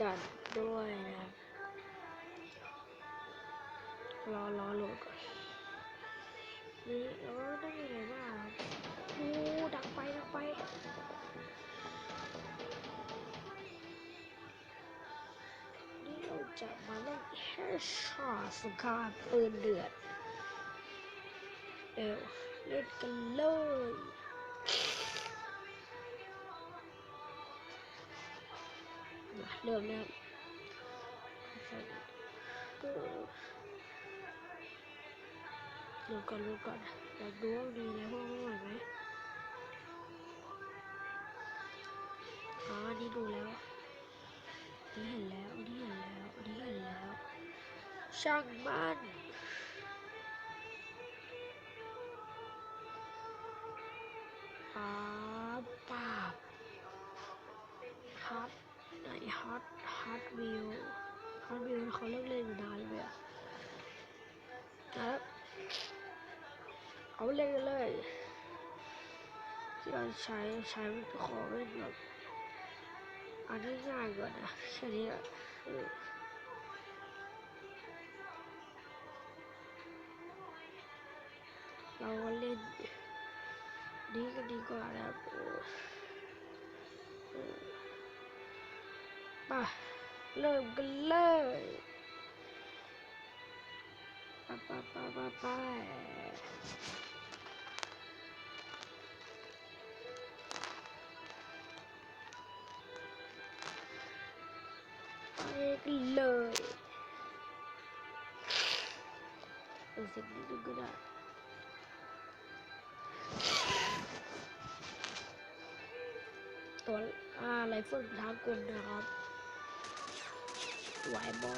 กันด้วยนะรอรอโหลดก่อนนี่แล้ได้ยังไงบ้างโอ้ดังไปดังไปนี่เราจะมาเล่นแฮชช็อตสงครามปืนเดือดเดี๋ยวเล่นกันเลย เริ่มแล้วดูก่อนดูก่อนอยากดูว่าดีในห้องหน่อยไหมอ๋อนี่ดูแล้วนนี้เห็นแล้วนนี้เห็นแล้วนนี้เห็นแล้ว ช่างมันอา ไหนฮัทฮัทวิวฮัทวิวเขาเลิกเล่นอยู่นานเลยอะนะครับเอาเล่นกันเลยที่เราใช้ใช้ขอเป็นแบบอันนี้ง่ายกว่านะแค่นี้อะเออเราเล่นนี้ก็ดีกว่านะครับ เออเริ่มกันเลยไปไปไปไปไปไปกันเลยเออสิ่งนี้ดูก็ได้ตัวอ่าไรเฟิลทางกลนะครับ ไหวบอ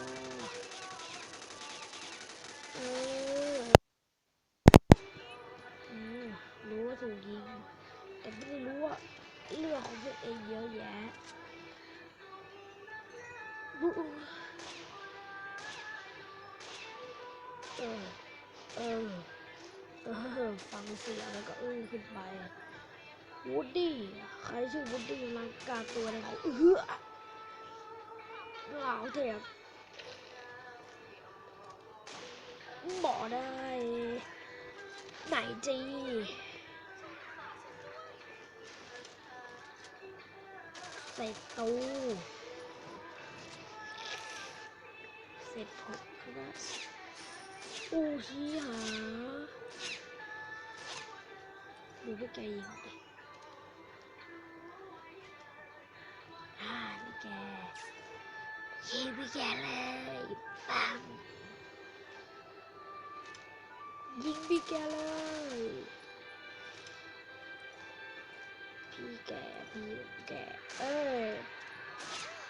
เอออืมรู้ว่าถูกยิง แต่ไม่รู้ว่าเรื่องของตัวเองเยอะแยะอู้อู้เออ เออ เออ ฟังเสียงแล้วก็อื้อขึ้นไปวูดดี้ ใครชื่อวูดดี้ร่ากาตัวอะไรของเอื้อ เหลาเถียบบอกได้ ไหนจีเสร็จตูเสร็จผมก็ได้อูชี้หาดูพวกแกยิงดิอ่านี่แก ยิงพี่แกเลยปังยิงพี่แกเลยพี่แกพี่แกเอ้ย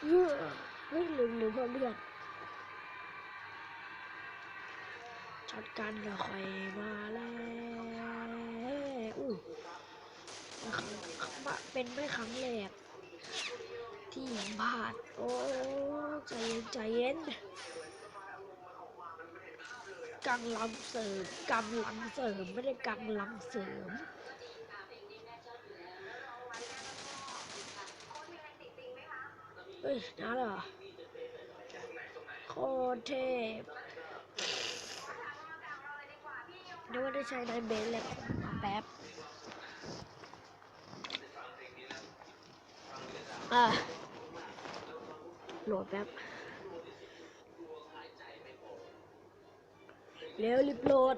เฮ้ยเฮ้ยลืมลืมเพิ่มเลือดช็อตกันเหรอคอยมาแล้วอู้เป็นครั้งเป็นไม่ครั้งแรก ที่ยิงพลาดโอ้ใจเย็นใจเย็นกำลังเสริมกำลังเสริมไม่ได้กำลังเสริมเฮ้ยน้าเหรอโคตรเทพนึกว่าได้ใช้ในเบนเลยแป๊บอะ โหลดแป๊บเร็วรีบโหลด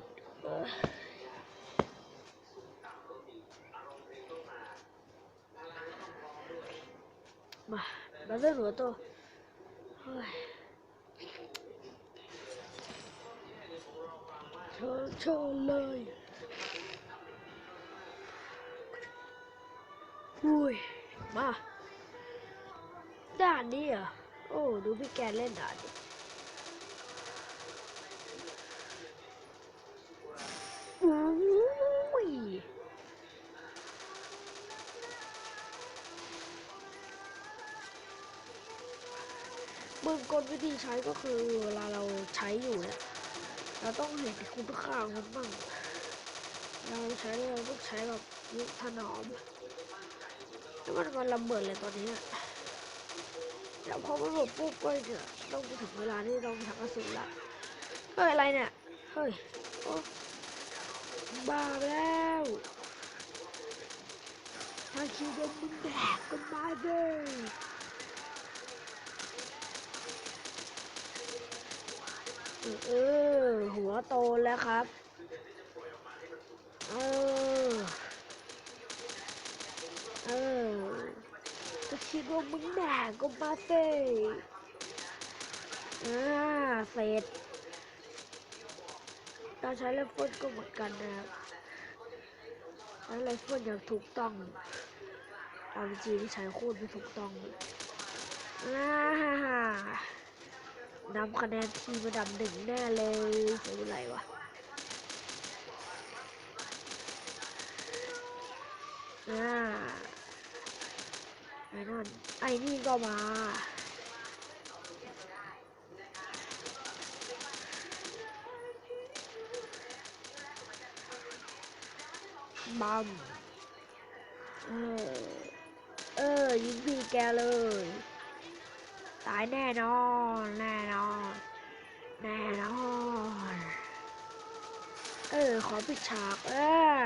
มามาเริ่มหัวตัวเฮ้ยเชิญเชิญเลย ดูพี่แกเล่นด่านดิอุ้ยมือกลวิธีใช้ก็คือเวลาเราใช้อยู่เนี่ยเราต้องเห็นคุณค่าของมันบ้างเราใช้เราต้องใช้แบบยุถนอมแล้วมันมันระเบิดเลยตอนนี้อะ แล้วพอมันหมดปุ๊บก็เนี่ยต้องถึงเวลาที่ต้องทำกระสุนละเฮ้ยอะไรเนี่ยเฮ้ยโอ้บ้าแล้วถ้าคิวโดนมึงแดกก็มาเด้อเออหัวโตแล้วครับเออเออ คิดว่ามึงแดกก็มาเต้อ่าเสร็จการใช้ไรเฟิลก็เหมือนกันนะครับใช้ไรเฟิลอย่างถูกต้องอาจริงๆใช้โคตรไม่ถูกต้องเลยอ่าฮ่านำคะแนนทีมระดับหนึ่งแน่เลยเสียเวลาวะอ่า ไอ้นั่นไอ้นี่ก็มาบัมเออ เออ ยิงพี่แกเลย ตายแน่นอน แน่นอน แน่นอน เออ ขอปิดฉาก เออ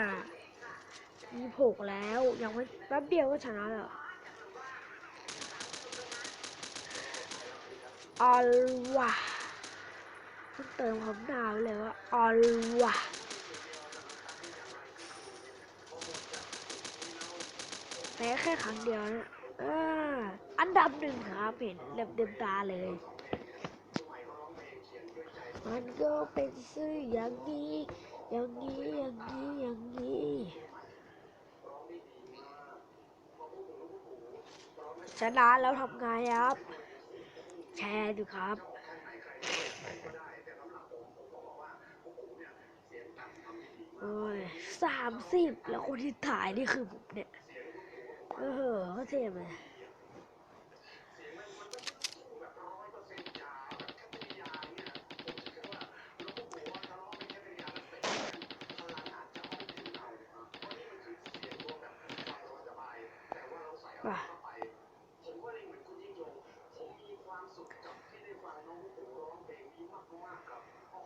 ยี่หกแล้ว ยังไม่แป๊บเดียวก็ชนะแล้ว ออลวะต้องเติมคำหน้าวเลยว่าออลวะแพ้แค่ครั้งเดียวนะเอออันดับหนึ่งครับเห็นเต็มเต็มตาเลย มันก็เป็นซื่ออย่างนี้ อย่างนี้ อย่างนี้ อย่างนี้ชนะแล้วทำไงครับ ชร์ดูครับ โอ้ยสามสิบแล้วคนที่ถ่ายนี่คือผมเนี่ย เออเขาเทมเลยว่ะ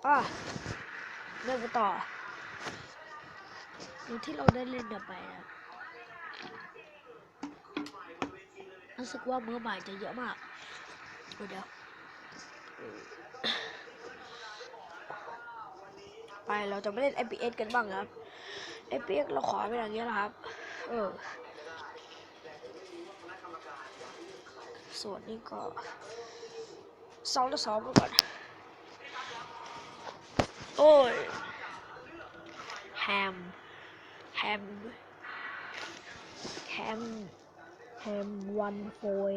อะเริ่มกันต่อดูที่เราได้เล่นกันไปนะรู้สึกว่ามือใหม่จะเยอะมากเดี๋ยวไปเราจะไม่เล่น FPS กันบ้างครับ FPS เราขอไปอย่างเงี้ยนะครับ เออ ส่วนนี้ก็สองต่อสองไปก่อน โอ้ยแฮมแฮมแฮมแฮมวันโฟย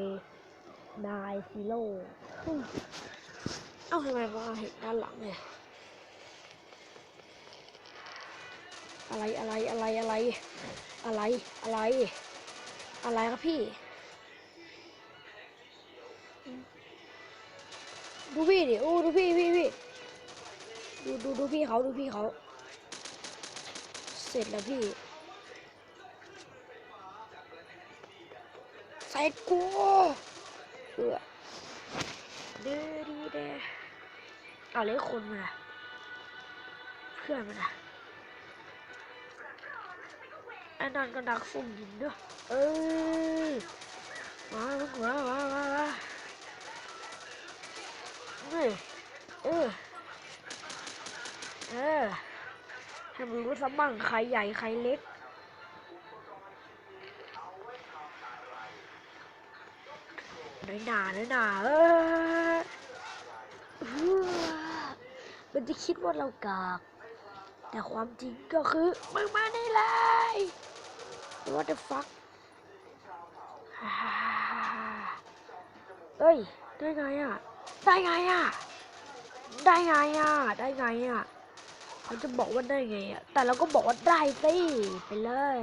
นายซีโร่เอ้าทำไมมาเห็นด้านหลังเนี่ย อะไรอะไรอะไรอะไร อะไรอะไร อะไรครับพี่ ดูพี่ดิโอ้ดูพี่พี่พี่ ดูดูดูพี่เขาดูพี่เขาเสร็จแล้วพี่ใส่กูเออเด้อดีเด้อเอาเลยคนมาเพื่อนมันอะไอ้นั่นก็ดักสุ่มยิงด้วยเออมาลูกมามามามาเออเออ เออให้มันรู้สักมั่งใครใหญ่ใครเล็กน้อยหนาน้อยหนาเออเฮ้อมันจะคิดว่าเรากาก แต่ความจริงก็คือ มึงมานี่เลย What the fuck เอ้ย ได้ไงอะ ได้ไงอะ ได้ไงอะ ได้ไงอะ เขาจะบอกว่าได้ไงอะ แต่เราก็บอกว่าได้สิไปเลย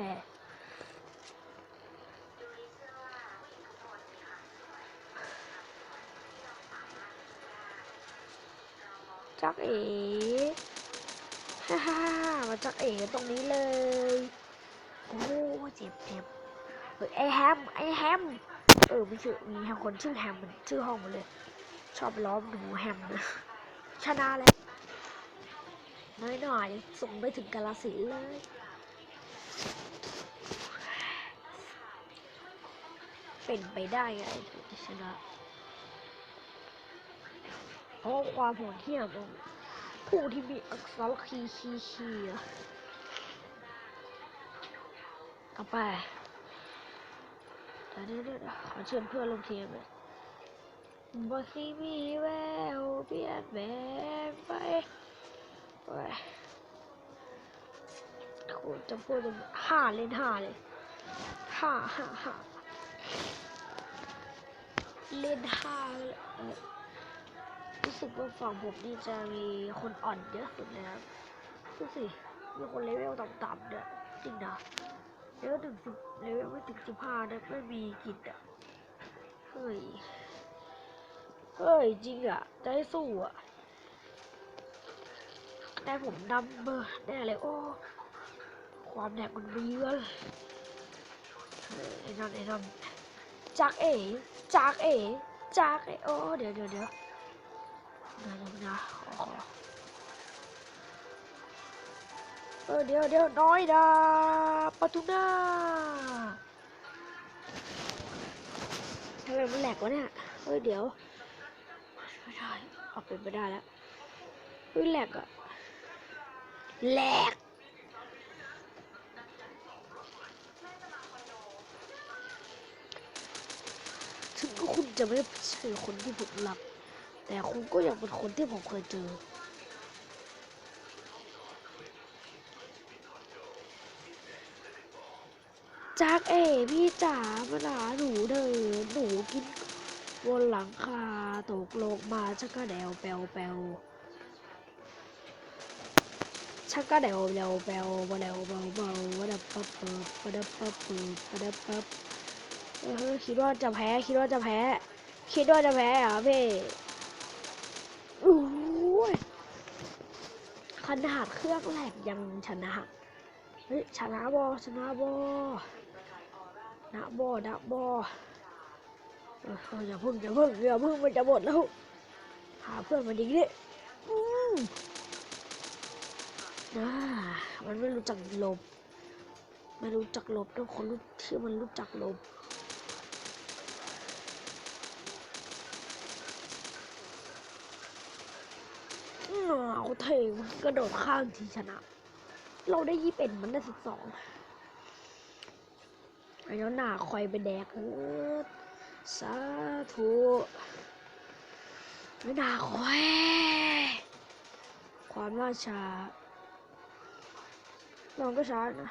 จักเอ๋ฮ่าฮ่ามาจักเอ๋ตรงนี้เลย โอ้เจ็บเจ็บเฮ้ยไอแฮมไอแฮม เออไม่ชื่อมีคนชื่อแฮมมันชื่อห้องมันเลย ชอบล้อมหนูแฮมนะชนะเลย น้อยๆ ส่งไปถึงกาลสินเลย เป็นไปได้ไงจะชนะเพราะความโหดเหี้ยมของผู้ที่มีอักษรคีคีคีกลับไปเดี๋ยวเดี๋ยวเดี๋ยวขอเชิญเพื่อนลงทีมเลยบ่เคยมีแววเปลี่ยนแปลงไป โคตรจะพูดจะห้าเล่นห้าเลยห้าห้าห้าเล่นห้าเออรู้สึกว่าฝั่งผมนี่จะมีคนอ่อนเยอะสุดเลยครับดูสิมีคนเลเวลต่ำๆเนี่ยจริงนะเลเวลถึงสิบเลเวลไม่ถึงสิบห้าเนี่ยไม่มีกิจอะเฮ้ย เฮ้ย จริงอะจะให้สู้อะ แต่ผมดำเบอร์แน่เลยโอ้ ความแดกมันมีเยอะเฮ้ยไอ้นั่นไอ้นั่นจากเอจากเอจากเอโอ้เดี๋ยวเดี๋ยวเดี๋ยวเดี๋ยวนะเออเดี๋ยวเดี๋ยวน้อยดาปะทุน่าทำไมมันแหลกวะเนี่ยเฮ้ยเดี๋ยวไม่ได้เอาเป็นไม่ได้แล้วเฮ้ยแหลกอะ แหลกถึงคุณจะไม่ใช่คนที่ผมรัก แต่คุณก็ยังเป็นคนที่ผมเคยเจอ จากเอ๋พี่จ๋ามาหาหนูเดินหนูกินบนหลังคาตกลงมาชักกระเดวแปวแปว ชักกระเดวเดวแปวบะเดวเบาเบาบะดับปั๊บปั๊บบะดับปั๊บปั๊บบะดับปั๊บเออคิดว่าจะแพ้คิดว่าจะแพ้ คิดว่าจะแพ้เหรอพี่โอ้ยขนาดเครื่องแรกยังชนะเฮ้ยชนะบอชนะบอนะบอนะบอเอออออย่าพึ่งอย่าพึ่งอย่าพึ่งมันจะหมดแล้ว หาเพื่อนมาดีดิอืม อ่ามันไม่รู้จักหลบไม่รู้จักหลบต้องคนรู้ที่มันรู้จักหลบอ้าวเท่มันกระโดดข้ามทีชนะ เราได้ยี่เป็นมันได้สิบสองไอ้น้องหนาคอยไปแดกเออสาธุไม่น่าคอยความล่าช้า น้องก็ช้านะ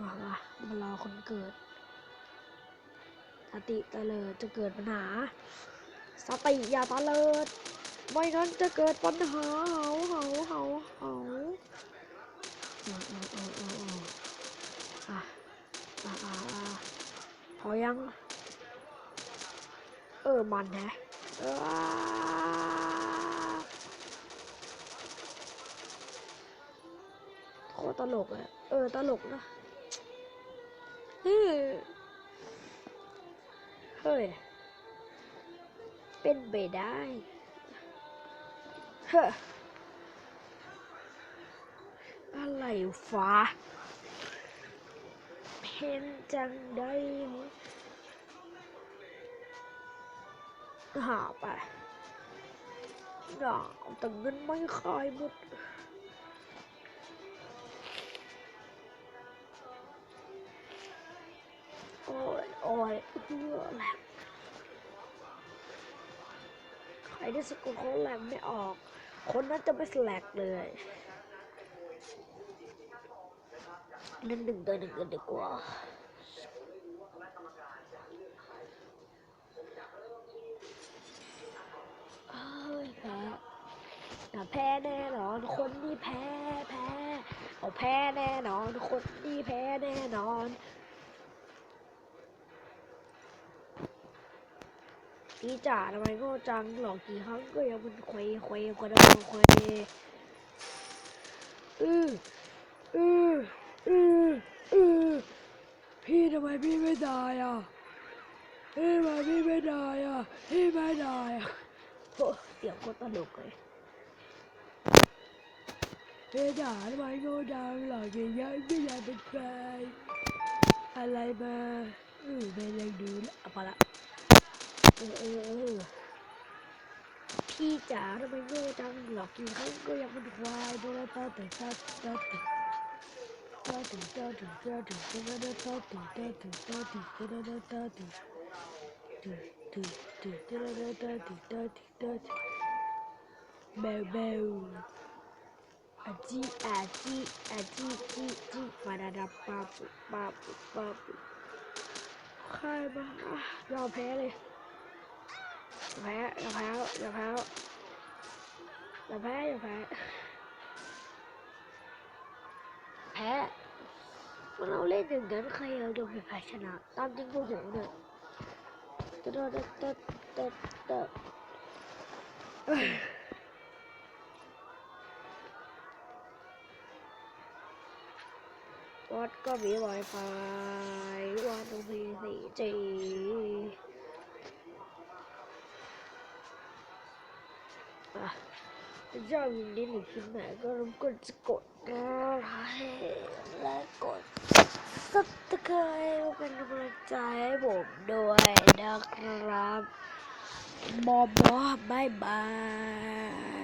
มามามารอคนเกิดสติตะเลิดจะเกิดปัญหา สติอย่าตะเลิดไม่นั้นจะเกิดปัญหาเหาเหาเหาเหาเออเออเออเออเอออะอะอะอะพอยัง เออมันแฮะเออโค ตลกเลยเออ ตลกนะเฮ้ย เป็นไปได้เฮ้ออะไรฟ้าเห็นจังได้หาไปหนาวแต่เงินไม่คายหมด ออยเพื่อแหลกใครที่สกุลเขาแหลกไม่ออก คนนั้นจะไม่สแลกเลยเล่นหนึ่งต่อหนึ่งกันดีกว่าเอ้ยแพ้แพ้แน่นอนคนนี้แพ้แพ้เอาแพ้แน่นอน คนนี้แพ้แน่นอน พี่จ๋าทำไมโง่จังหลอกกี่ครั้งก็ยังเป็นควยควยคนละควยอืออืออืออือพี่ไม่ตายอะเฮ้ยทำไมพี่ไม่ตายอะพี่ไม่ตายอะโอ้เสียงโคตลกเลยเฮ้ยจ๋าทำไมโง่จังหลอกอย่างเงี้ยไม่อยากเป็นใครอะไรมาเออไม่เล่นดูแล้วเอาไปละ พี่จ๋าทำไมโง่จังหลอกกินเขาก็ยังเป็นควายโดนตาตึงตาตาตึงตาตึงตาตึงตาตึงตาตึงตาตึงตาตึงตาตึงตาตึงตาตึงตึงตึงตึงตาตึงตาตึงตาตึงตาตึงแบวแบวตาจีอาจีอาจีจีจีปาราดาปาปุปาปุตาปุใครบ้าเราแพ้เลต อย่าแพ้อย่าแพ้อย่าแพ้อย่าแพ้อย่าแพ้แพ้มันเราเล่นอย่างนั้นใครเราโดนแพ้ชนะ ตามจริงพวกผมเนี่ยตะตะตะตะตะเอ้ยวัดก็มี Wi-Fi วัดต้องมี 4G อ่ ถ้าชอบอย่างนี้หรือคลิปไหนก็รบกวนจะกดนะและกด subscribe เป็นกำลังใจให้ผมด้วยนะครับบอบอบายบาย